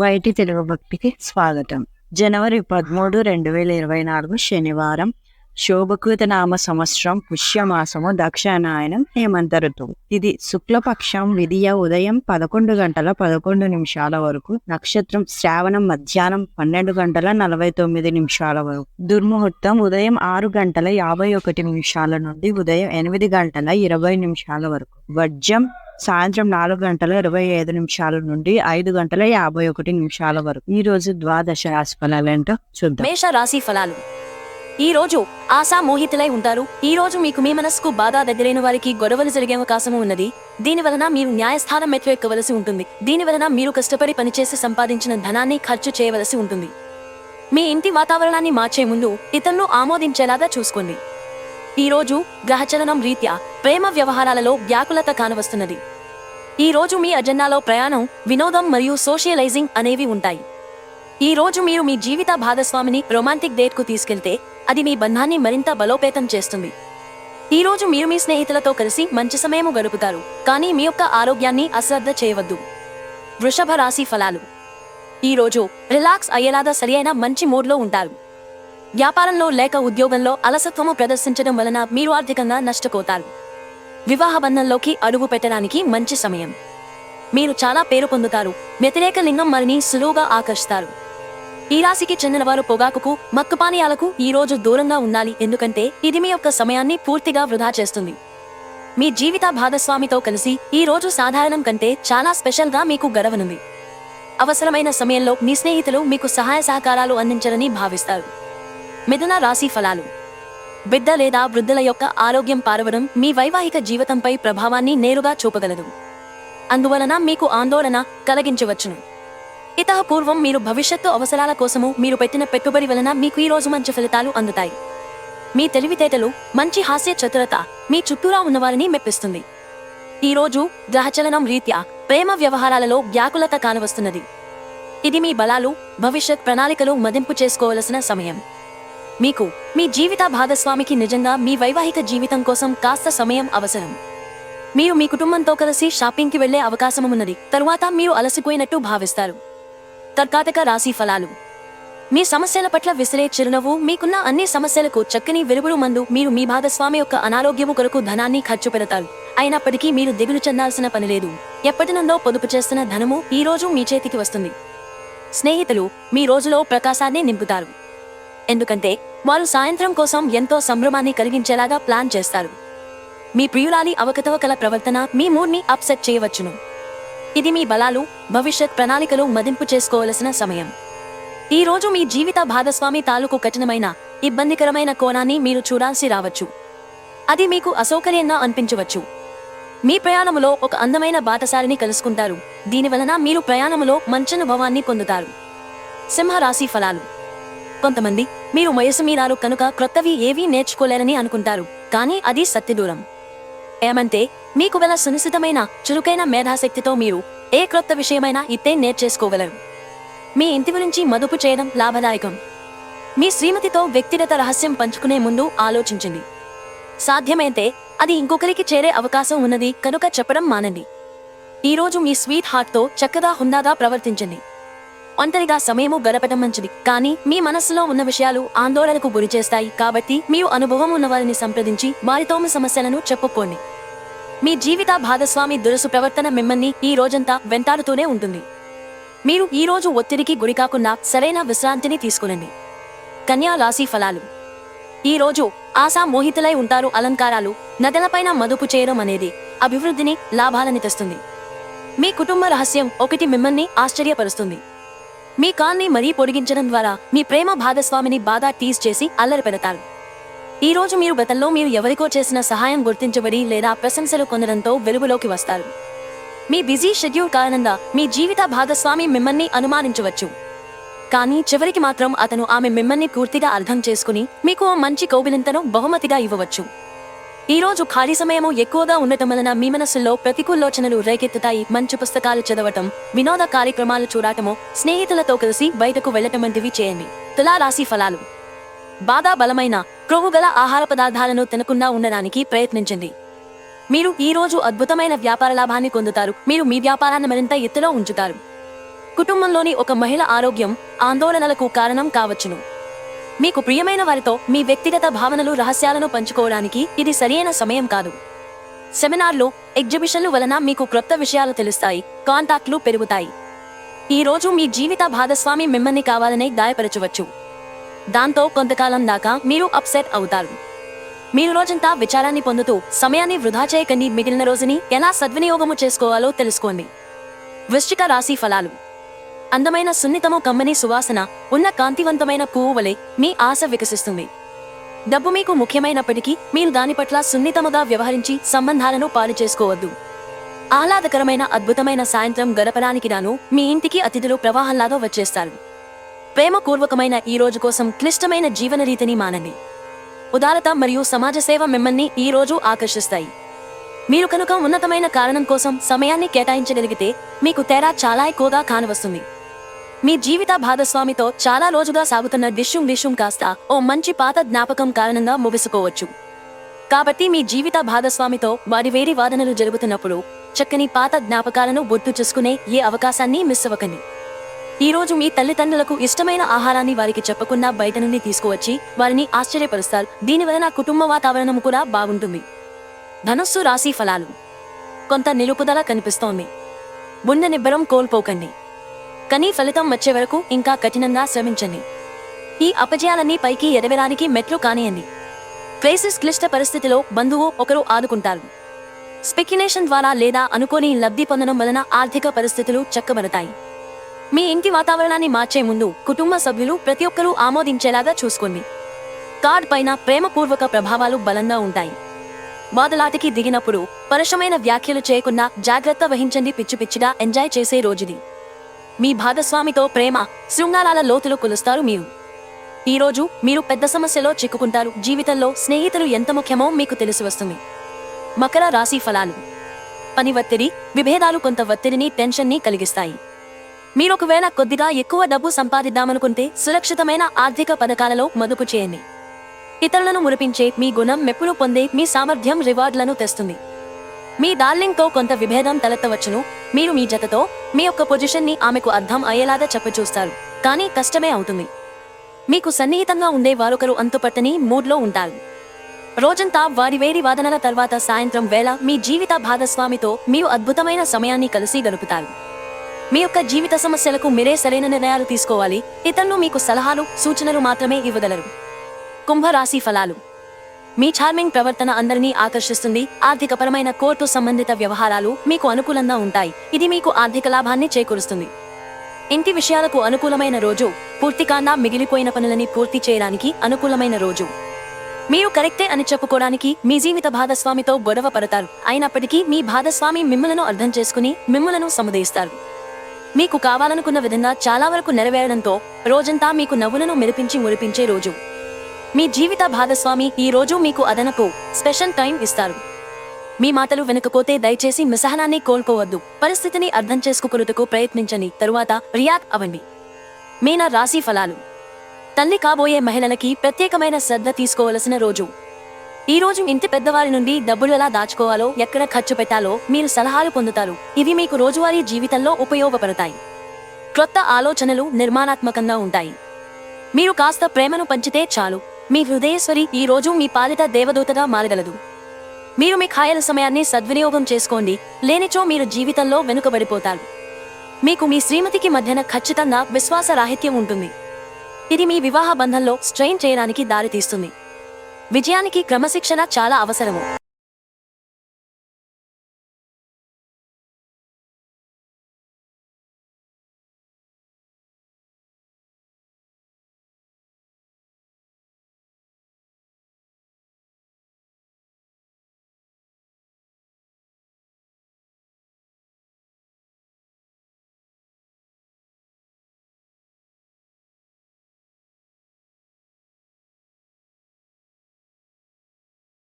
YT Telugu భక్తికి స్వాగతం. జనవరి పదమూడు రెండు వేల ఇరవై నాలుగు శనివారం శోభకృత నామ సంవత్సరం పుష్యమాసము దక్షిణాయనం హేమంత ఋతువు. ఇది శుక్లపక్షం విధియ ఉదయం పదకొండు గంటల పదకొండు నిమిషాల వరకు నక్షత్రం శ్రావణం మధ్యాహ్నం పన్నెండు గంటల నలభై తొమ్మిది నిమిషాల వరకు. దుర్ముహూర్తం ఉదయం ఆరు గంటల యాభై ఒకటి నిమిషాల నుండి ఉదయం ఎనిమిది గంటల ఇరవై నిమిషాల వరకు. వజ్రం సాయంత్రం నాలుగు గంటల ఇరవై ఐదు నిమిషాల నుండి ఐదు గంటల యాభై ఒకటి నిమిషాల వరకు. ఈ రోజు ద్వాదశ రాశి ఫలాలు ఏంటో చూద్దాం. మేష రాశి ఫలాలు. ఈ రోజు ఆశా మోహితులై ఉంటారు. ఈ రోజు మీకు మీ మనసుకు బాధ దగ్గరైన వారికి గొడవలు జరిగే అవకాశం ఉన్నది. దీని వలన మీరు న్యాయస్థానం మెట్లు ఎక్కవలసి ఉంటుంది. దీని వలన మీరు కష్టపడి పనిచేసి సంపాదించిన ధనాన్ని ఖర్చు చేయవలసి ఉంటుంది. మీ ఇంటి వాతావరణాన్ని మార్చే ముందు ఇతరులు ఆమోదించేలాగా చూసుకోండి. ఈ రోజు గ్రహచలనం రీత్యా ప్రేమ వ్యవహారాలలో వ్యాకులత కానవస్తున్నది. ఈ రోజు మీ అజెండాలో ప్రయాణం వినోదం మరియు సోషియలైజింగ్ అనేవి ఉంటాయి. ఈ రోజు మీరు మీ జీవిత భాగస్వామిని రొమాంటిక్ డేట్కు తీసుకెళ్తే అది మీ బంధాన్ని మరింత బలోపేతం చేస్తుంది. ఈరోజు మీరు మీ స్నేహితులతో కలిసి మంచి సమయము గడుపుతారు కానీ మీ యొక్క ఆరోగ్యాన్ని అశ్రద్ధ చేయవద్దు. వృషభ రాశి ఫలాలు. ఈ రోజు రిలాక్స్ అయ్యేలాగా సరియైన మంచి మూడ్లో ఉంటారు. వ్యాపారంలో లేక ఉద్యోగంలో అలసత్వము ప్రదర్శించడం వలన మీరు ఆర్థికంగా నష్టపోతారు. వివాహ బంధంలోకి అడుగు పెట్టడానికి మంచి సమయం. మీరు చాలా పేరు పొందుతారు. వ్యతిరేక లింగం మరిని సులువుగా ఆకర్షిస్తారు ఈ రాశికి చెందిన వారు పొగాకుకు మత్తు పానీయాలకు ఈ రోజు దూరంగా ఉండాలి. ఎందుకంటే ఇది మీ యొక్క సమయాన్ని పూర్తిగా వృధా చేస్తుంది. మీ జీవిత భాగస్వామితో కలిసి ఈ రోజు సాధారణం కంటే చాలా స్పెషల్గా మీకు గడవనుంది. అవసరమైన సమయంలో మీ స్నేహితులు మీకు సహాయ సహకారాలు అందించరని భావిస్తారు. మిథున రాశి ఫలాలు. బిడ్డ లేదా వృద్ధుల యొక్క ఆరోగ్యం పారవడం మీ వైవాహిక జీవితంపై ప్రభావాన్ని నేరుగా చూపగలదు. అందువలన మీకు ఆందోళన కలిగించవచ్చును. ఇతః పూర్వం మీరు భవిష్యత్తు అవసరాల కోసము మీరు పెట్టిన పెట్టుబడి వలన మీకు ఈ రోజు మంచి ఫలితాలు అందుతాయి. మీ తెలివితేటలు మంచి హాస్య చతురత మీ చుట్టూరా ఉన్నవారిని మెప్పిస్తుంది. ఈ రోజు గ్రహచలనం రీత్యా ప్రేమ వ్యవహారాలలో వ్యాకులత కానవస్తున్నది. ఇది మీ బలాలు భవిష్యత్ ప్రణాళికలు మదింపు చేసుకోవలసిన సమయం. మీకు మీ జీవిత భాగస్వామికి నిజంగా మీ వైవాహిక జీవితం కోసం కాస్త సమయం అవసరం. మీరు మీ కుటుంబంతో కలిసి షాపింగ్కి వెళ్ళే అవకాశం ఉన్నది. తరువాత మీరు అలసిపోయినట్టు భావిస్తారు. తర్కాతక రాశి ఫలాలు. మీ సమస్యల పట్ల విసిరే చిరునవ్వు మీకున్న అన్ని సమస్యలకు చక్కని వెలుగుడు మందు మీరు మీ భాగస్వామి యొక్క అనారోగ్యము కొరకు ధనాన్ని ఖర్చు పెడతారు. అయినప్పటికీ మీరు దిగులు చెందాల్సిన పని లేదు. ఎప్పటినుందో పొదుపు చేస్తున్న ధనము ఈ రోజు మీ చేతికి వస్తుంది. స్నేహితులు మీ రోజులో ప్రకాశాన్ని నింపుతారు. ఎందుకంటే వారు సాయంత్రం కోసం ఎంతో సంభ్రమాన్ని కలిగించేలాగా ప్లాన్ చేస్తారు. మీ ప్రియురాలి అవకతవకల ప్రవర్తన మీ మూడ్ని అప్సెట్ చేయవచ్చును. ఇది మీ బలాలు భవిష్యత్ ప్రణాళికలు మదింపు చేసుకోవలసిన సమయం. ఈ రోజు మీ జీవిత భాగస్వామి తాలూకు కఠినమైన ఇబ్బందికరమైన కోణాన్ని మీరు చూడాల్సి రావచ్చు. అది మీకు అసౌకర్యంగా అనిపించవచ్చు. మీ ప్రయాణములో ఒక అందమైన బాటసారిని కలుసుకుంటారు. దీనివలన మీరు ప్రయాణములో మంచనుభవాన్ని పొందుతారు. సింహరాశి ఫలాలు. కొంతమంది మీరు వయసు మీరారు కనుక క్రొత్తవి ఏవీ నేర్చుకోలేరని అనుకుంటారు. కానీ అది సత్యదూరం. ఏమంటే మీకు గల సునిశ్చితమైన చురుకైన మేధాశక్తితో మీరు ఏ క్రొత్త విషయమైనా ఇట్టే నేర్చేసుకోగలరు. మీ ఇంటి గురించి మదుపు చేయడం లాభదాయకం. మీ శ్రీమతితో వ్యక్తిగత రహస్యం పంచుకునే ముందు ఆలోచించండి. సాధ్యమైతే అది ఇంకొకరికి చేరే అవకాశం ఉన్నది కనుక చెప్పడం మానండి. ఈరోజు మీ స్వీట్ హార్ట్తో చక్కగా హుందాగా ప్రవర్తించండి. ఒంటరిగా సమయము గడపడం మంచిది. కానీ మీ మనస్సులో ఉన్న విషయాలు ఆందోళనకు గురిచేస్తాయి కాబట్టి మీరు అనుభవం ఉన్న వారిని సంప్రదించి వారితో సమస్యలను చెప్పుకోండి. మీ జీవిత భాగస్వామి దురుసు ప్రవర్తన మిమ్మల్ని ఈ రోజంతా వెంటాడుతూనే ఉంటుంది. మీరు ఈ రోజు ఒత్తిడికి గురికాకుండా సరైన విశ్రాంతిని తీసుకునండి. కన్యా రాశి ఫలాలు. ఈ రోజు ఆశా మోహితులై ఉంటారు అలంకారాలు నదలపైన మదుపు చేయడం అనేది అభివృద్ధిని లాభాలని తెస్తుంది. మీ కుటుంబ రహస్యం ఒకటి మిమ్మల్ని ఆశ్చర్యపరుస్తుంది. మీ కాల్ని మరీ పొడిగించడం ద్వారా మీ ప్రేమ భాగస్వామిని బాగా టీజ్ చేసి అల్లరి పెడతారు. ఈ రోజు మీరు గతంలో మీరు ఎవరికో చేసిన సహాయం గుర్తించబడి లేదా ప్రశంసలు పొందడంతో వెలుగులోకి వస్తారు. మీ బిజీ షెడ్యూల్ కారణంగా మీ జీవిత భాగస్వామి మిమ్మల్ని అనుమానించవచ్చు. కానీ చివరికి మాత్రం అతను ఆమె మిమ్మల్ని పూర్తిగా అర్థం చేసుకుని మీకు ఓ మంచి కౌగిలింతను బహుమతిగా ఇవ్వవచ్చు. ఈ రోజు ఖాళీ సమయము ఎక్కువగా ఉండటం వలన మీ మనస్సులో ప్రతికూలోచనలు రేకెత్తుతాయి. మంచి పుస్తకాలు చదవటం వినోద కార్యక్రమాలు చూడటము స్నేహితులతో కలిసి బయటకు వెళ్ళటం వంటివి చేయండి. తులారాశి ఫలాలు. బాగా బలమైన క్రొవ్వుగల ఆహార పదార్థాలను తినకుండా ఉండడానికి ప్రయత్నించండి. మీరు ఈ రోజు అద్భుతమైన వ్యాపార లాభాన్ని పొందుతారు. మీరు మీ వ్యాపారాన్ని మరింత ఎత్తులో ఉంచుతారు. కుటుంబంలోని ఒక మహిళ ఆరోగ్యం ఆందోళనలకు కారణం కావచ్చును. మీకు ప్రియమైన వారితో మీ వ్యక్తిగత భావనలు రహస్యాలను పంచుకోవడానికి ఇది సరియైన సమయం కాదు. సెమినార్లు ఎగ్జిబిషన్లు వలన మీకు క్రొత్త విషయాలు తెలుస్తాయి కాంటాక్ట్లు పెరుగుతాయి. ఈ రోజు మీ జీవిత భాగస్వామి మిమ్మల్ని కావాలనే గాయపరచవచ్చు. దాంతో కొంతకాలం దాకా మీరు అప్సెట్ అవుతారు. మీరు రోజంతా విచారాన్ని పొందుతూ సమయాన్ని వృధా చేయకండి మిగిలిన రోజుని ఎలా సద్వినియోగము చేసుకోవాలో తెలుసుకోండి. వృశ్చిక రాశి ఫలాలు. అందమైన సున్నితము కమ్మని సువాసన ఉన్న కాంతివంతమైన పువ్వు వలె మీ ఆశ వికసిస్తుంది. డబ్బు మీకు ముఖ్యమైనప్పటికీ మీరు దాని పట్ల సున్నితముగా వ్యవహరించి సంబంధాలను పాలు చేసుకోవద్దు. ఆహ్లాదకరమైన అద్భుతమైన సాయంత్రం గడపడానికి రాను మీ ఇంటికి అతిథులు ప్రవాహంలాగా వచ్చేస్తారు. ప్రేమపూర్వకమైన ఈ రోజు కోసం క్లిష్టమైన జీవన రీతిని మానండి. ఉదారత మరియు సమాజ సేవ మిమ్మల్ని ఈ రోజు ఆకర్షిస్తాయి. మీరు కనుక ఉన్నతమైన కారణం కోసం సమయాన్ని కేటాయించగలిగితే మీకు తేడా చాలా ఎక్కువగా కానవస్తుంది. మీ జీవిత భాగస్వామితో చాలా రోజుగా సాగుతున్న డిష్యుం విషయం కాస్త ఓ మంచి పాత జ్ఞాపకం కారణంగా ముగిసుకోవచ్చు. కాబట్టి మీ జీవిత భాగస్వామితో వారి వేరి వాదనలు జరుగుతున్నప్పుడు చక్కని పాత జ్ఞాపకాలను గుర్తు చేసుకునే ఏ అవకాశాన్ని మిస్ అవ్వకండి. ఈ రోజు మీ తల్లిదండ్రులకు ఇష్టమైన ఆహారాన్ని వారికి చెప్పకుండా బయట నుండి తీసుకువచ్చి వారిని ఆశ్చర్యపరుస్తారు. దీనివలన కుటుంబ వాతావరణం కూడా బాగుంటుంది. ధనుస్సు రాశి ఫలాలు. కొంత నిలుపుదల కనిపిస్తోంది. గుండె నిబ్బరం కోల్పోకండి. కానీ ఫలితం వచ్చే వరకు ఇంకా కఠినంగా శ్రమించండి. ఈ అపజయాలన్నీ పైకి ఎదగడానికి మెట్లు కానియండి. క్రైసిస్ క్లిష్ట పరిస్థితిలో బంధువు ఒకరు ఆదుకుంటారు. స్పెక్యులేషన్ ద్వారా లేదా అనుకోని లబ్ధి పొందడం వలన ఆర్థిక పరిస్థితులు చక్కబడతాయి. మీ ఇంటి వాతావరణాన్ని మార్చే ముందు కుటుంబ సభ్యులు ప్రతి ఒక్కరూ ఆమోదించేలాగా చూసుకోండి. కార్డ్ పైన ప్రేమపూర్వక ప్రభావాలు బలంగా ఉంటాయి. వాదలాటికి దిగినప్పుడు పరుషమైన వ్యాఖ్యలు చేయకుండా జాగ్రత్త వహించండి పిచ్చి పిచ్చిగా ఎంజాయ్ చేసే రోజుది. మీ భాగస్వామితో ప్రేమ శృంగారాల లోతులు కొలుస్తారు మీరు. ఈ రోజు మీరు పెద్ద సమస్యలో చిక్కుకుంటారు. జీవితంలో స్నేహితులు ఎంత ముఖ్యమో మీకు తెలిసి వస్తుంది. మకర రాశి ఫలాలు. పని ఒత్తిడి విభేదాలు కొంత ఒత్తిడిని టెన్షన్ని కలిగిస్తాయి. మీరు ఒకవేళ కొద్దిగా ఎక్కువ డబ్బు సంపాదిద్దామనుకుంటే సురక్షితమైన ఆర్థిక పథకాలలో మదుపు చేయండి. ఇతరులను మురిపించే మీ గుణం మెప్పులు పొందే మీ సామర్థ్యం రివార్డులను తెస్తుంది. మీ డార్లింగ్తో కొంత విభేదం తలెత్తవచ్చును. మీరు మీ జతతో మీ యొక్క పొజిషన్ని ఆమెకు అర్థం అయ్యేలాగా చెప్పచూస్తారు. కానీ కష్టమే అవుతుంది. మీకు సన్నిహితంగా ఉండే వారొకరు అంతుపట్టని మూడ్లో ఉంటారు. రోజంతా వారి వేరి వాదనల తర్వాత సాయంత్రం వేళ మీ జీవిత భాగస్వామితో మీరు అద్భుతమైన సమయాన్ని కలిసి గడుపుతారు. మీ యొక్క జీవిత సమస్యలకు మీరే సరైన నిర్ణయాలు తీసుకోవాలి. ఇతరులు మీకు సలహాలు సూచనలు మాత్రమే ఇవ్వగలరు. కుంభరాశి ఫలాలు. మీ చార్మింగ్ ప్రవర్తన అందరినీ ఆకర్షిస్తుంది. ఆర్థికపరమైన కోర్టు సంబంధిత వ్యవహారాలు మీకు అనుకూలంగా ఉంటాయి. ఇది మీకు ఆర్థిక లాభాన్ని చేకూరుస్తుంది. ఇంటి విషయాలకు అనుకూలమైన రోజు పూర్తికాండా మిగిలిపోయిన పనులని పూర్తి చేయడానికి అనుకూలమైన రోజు. మీరు కరెక్టే అని చెప్పుకోవడానికి మీ జీవిత భాగస్వామితో గొడవ పడతారు. అయినప్పటికీ మీ భాగస్వామి మిమ్మలను అర్థం చేసుకుని మిమ్మలను సముదయిస్తారు. మీకు కావాలనుకున్న విధంగా చాలా వరకు నెరవేరడంతో రోజంతా మీకు నవ్వులను మెరిపించి మురిపించే రోజు. మీ జీవిత భాగస్వామి ఈ రోజు మీకు అదనపు స్పెషల్ టైం ఇస్తారు. మీ మాటలు వెనుకపోతే దయచేసి మిసహనాన్ని కోల్పోవద్దు. పరిస్థితిని అర్థం చేసుకుకొనుటకు ప్రయత్నించని తరువాత రియాక్ట్ అవ్వండి. మీన రాశి ఫలాలు. తల్లి కాబోయే మహిళలకి ప్రత్యేకమైన శ్రద్ధ తీసుకోవలసిన రోజు. ఈ రోజు ఇంటి పెద్దవారి నుండి డబ్బులు ఎలా దాచుకోవాలో ఎక్కడ ఖర్చు పెట్టాలో మీరు సలహాలు పొందుతారు. ఇవి మీకు రోజువారీ జీవితంలో ఉపయోగపడతాయి. క్రొత్త ఆలోచనలు నిర్మాణాత్మకంగా ఉంటాయి. మీరు కాస్త ప్రేమను పంచితే చాలు. మీ హృదయేశ్వరి ఈ రోజు మీ పాలిట దేవదూతగా మారగలదు. మీరు మీ ఖాయల సమయాన్ని సద్వినియోగం చేసుకోండి. లేనిచో మీరు జీవితంలో వెనుకబడిపోతారు. మీకు మీ శ్రీమతికి మధ్యన ఖచ్చితంగా విశ్వాస రాహిత్యం ఉంటుంది. ఇది మీ వివాహ బంధంలో స్ట్రెయిన్ చేయడానికి దారితీస్తుంది. విజయానికి క్రమశిక్షణ చాలా అవసరము.